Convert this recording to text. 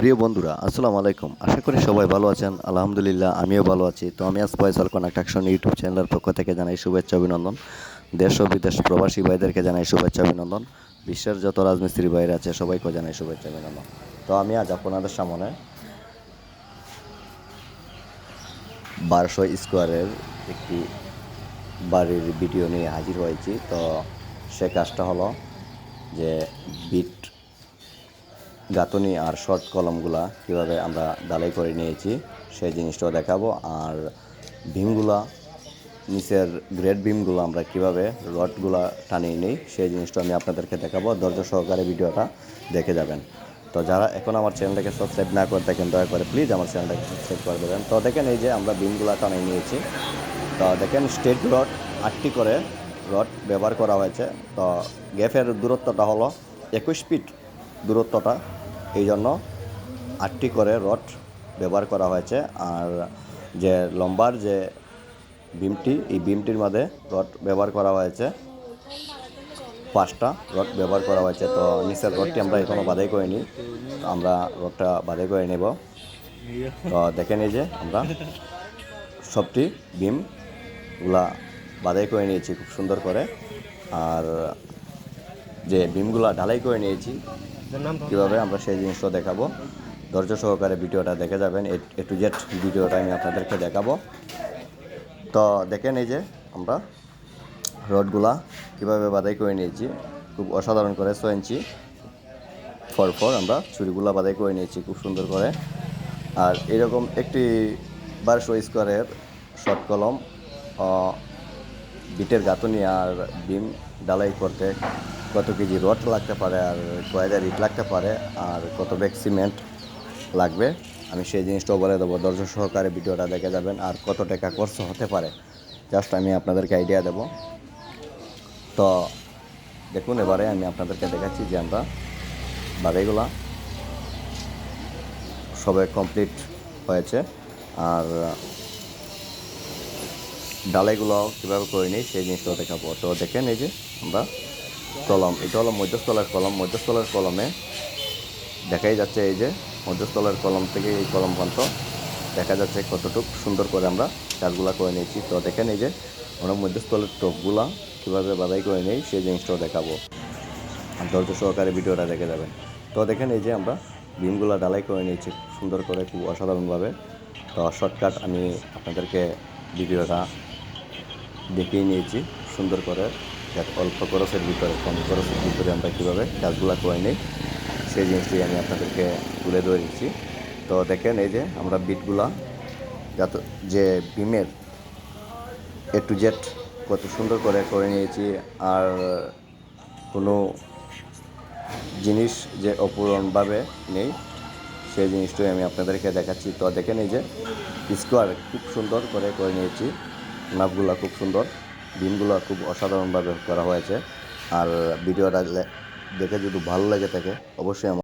প্রিয় বন্ধুরা, আসসালামু আলাইকুম। আশা করি সবাই ভালো আছেন। আলহামদুলিল্লাহ, আমিও ভালো আছি। তো আমি আজ ফয়সাল কনেকশন ইউটিউব চ্যানেলের পক্ষ থেকে জানাই শুভেচ্ছা, অভিনন্দন। দেশ ও বিদেশ প্রবাসী ভাইদেরকে জানাই শুভেচ্ছা, অভিনন্দন। বিশ্বের যত রাজমিস্ত্রি ভাইরা আছে সবাইকে জানাই শুভেচ্ছা, অভিনন্দন। তো আমি আজ আপনাদের সামনে বারোশো স্কোয়ারের একটি বাড়ির ভিডিও নিয়ে হাজির হয়েছি। তো সে কাজটা হলো যে বিট গাঁথনি আর শর্ট কলমগুলা কীভাবে আমরা ডালাই করে নিয়েছি, সেই জিনিসটাও দেখাবো। আর ভীমগুলা, নিচের গ্রেড বিমগুলো আমরা কীভাবে রডগুলা টানিয়ে নিই, সেই জিনিসটা আমি আপনাদেরকে দেখাবো। ধৈর্য সহকারে ভিডিওটা দেখে যাবেন। তো যারা এখন আমার চ্যানেলটাকে সাবস্ক্রাইব না করে থাকেন, দয়া করে প্লিজ আমার চ্যানেলটাকে সাবস্ক্রাইব করে দেবেন। তো দেখেন এই যে আমরা বিমগুলা টানিয়ে নিয়েছি। তো দেখেন স্টেট রড আটটি করে রড ব্যবহার করা হয়েছে। তো গ্যাপের দূরত্বটা হলো একুশ ফিট দূরত্বটা। এই জন্য আটটি করে রড ব্যবহার করা হয়েছে। আর যে লম্বার যে বিমটি, এই বিমটির মধ্যে রড ব্যবহার করা হয়েছে। পাঁচটা রড ব্যবহার করা হয়েছে। তো নিচের রডটি আমরা এখনও বাধাই করিনি। আমরা রডটা বাধাই করে নেব। তো দেখে নিই যে আমরা সবটি বিমগুলা বাধাই করে নিয়েছি খুব সুন্দর করে। আর যে বিমগুলা ঢালাই করে নিয়েছি কীভাবে আমরা সেই জিনিসটা দেখাবো? ধৈর্য সহকারে ভিডিওটা দেখে যাবেন। এ টু জেড ভিডিওটা আমি আপনাদেরকে দেখাবো। তো দেখেন এই যে আমরা রডগুলা কীভাবে বাদাই করে নিয়েছি। খুব অসাধারণ করে, ছয় ইঞ্চি ফর ফর আমরা ছুরিগুলা বাদাই করে নিয়েছি খুব সুন্দর করে। আর এরকম একটি বারোশো স্কোয়ারের শর্ট কলম বিটের গাঁথনি আর বিম ডালাই করতে কত কেজি রড লাগতে পারে আর কয়দার ইট লাগতে পারে আর কত ব্যাগ সিমেন্ট লাগবে, আমি সেই জিনিসটাও বলে দেবো। দর্শক সহকারে ভিডিওটা দেখে যাবেন আর কত টাকা খরচ হতে পারে, জাস্ট আমি আপনাদেরকে আইডিয়া দেব। তো দেখুন, এবারে আমি আপনাদেরকে দেখাচ্ছি যে আমরা বাড়িগুলা সবে কমপ্লিট হয়েছে। আর ডালাইগুলো কীভাবে করে নিই সেই জিনিসটাও দেখাবো। তো দেখেন এই যে আমরা কলম, এটা হলো মধ্যস্থলের কলম। মধ্যস্থলের কলমে দেখাই যাচ্ছে এই যে, মধ্যস্থলের কলম থেকে এই কলম পর্যন্ত দেখা যাচ্ছে কতটুকু সুন্দর করে আমরা কাজগুলো করে নিয়েছি। তো দেখেন এই যে, আমরা মধ্যস্থলের টপগুলা কীভাবে বাধাই করে নেই, সেই জিনিসটাও দেখাবো। ধৈর্য সহকারে ভিডিওটা দেখে যাবেন। তো দেখেন এই যে, আমরা বিমগুলো ডালাই করে নিয়েছি সুন্দর করে খুব অসাধারণভাবে। তো শর্টকাট আমি আপনাদেরকে ভিডিওটা দেখিয়ে নিয়েছি সুন্দর করে। যাতে অল্প খরচের ভিতরে, কম খরচের ভিতরে আমরা কীভাবে কাজগুলো করে নিই, সেই জিনিসটি আমি আপনাদেরকে তুলে ধরেছি তো দেখেন, এই যে আমরা বিটগুলা, যত যে বিমের এ টু জেড কত সুন্দর করে করে নিয়েছি, আর কোনো জিনিস যে অপূরণভাবে নেই, সেই জিনিসটাই আমি আপনাদেরকে দেখাচ্ছি। তো দেখেন, এই যে স্কোয়ার খুব সুন্দর করে করে নিয়েছি নাপগুলো খুব সুন্দর। বিমগুলো খুব অসাধারণভাবে করা হয়েছে। আর ভিডিওটা দেখে যদি ভালো লেগে থাকে অবশ্যই আমার